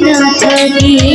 न थगी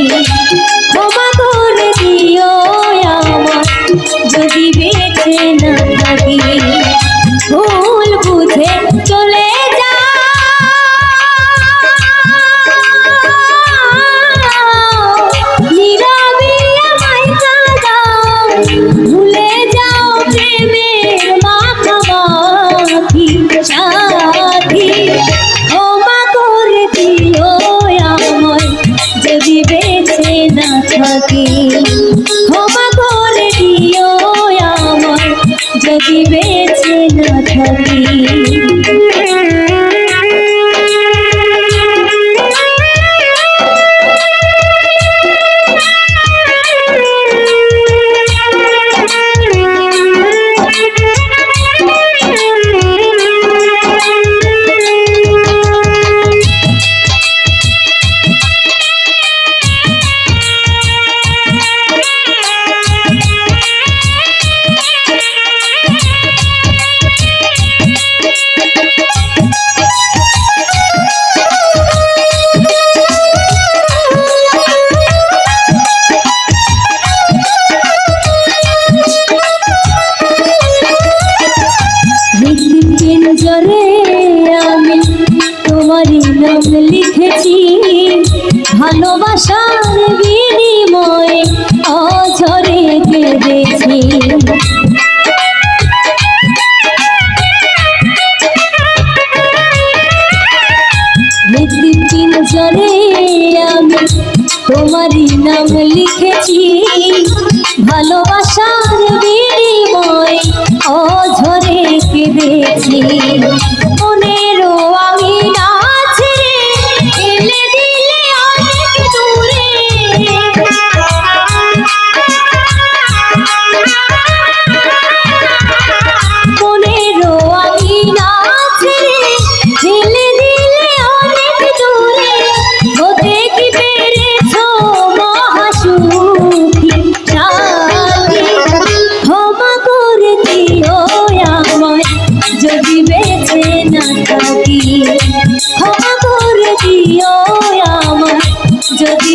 ভালোবাসার বিনিময়ে অঝরে কেঁদেছি। জলে আমি তোমারই নাম লিখেছি। ভালোবাসা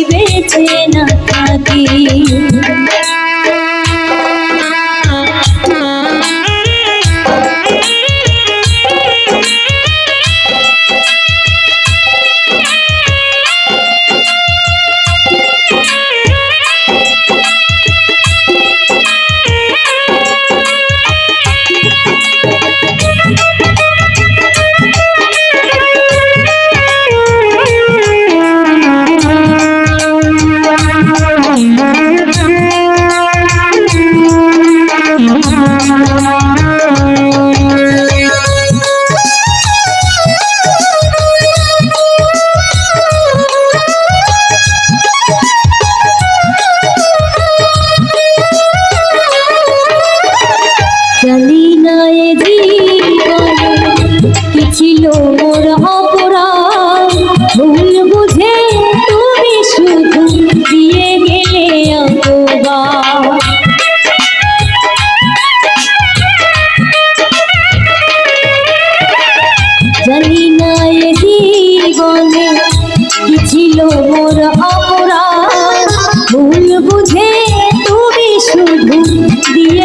বেঁচে না থাকি। হে তুমি শুধু দিয়ে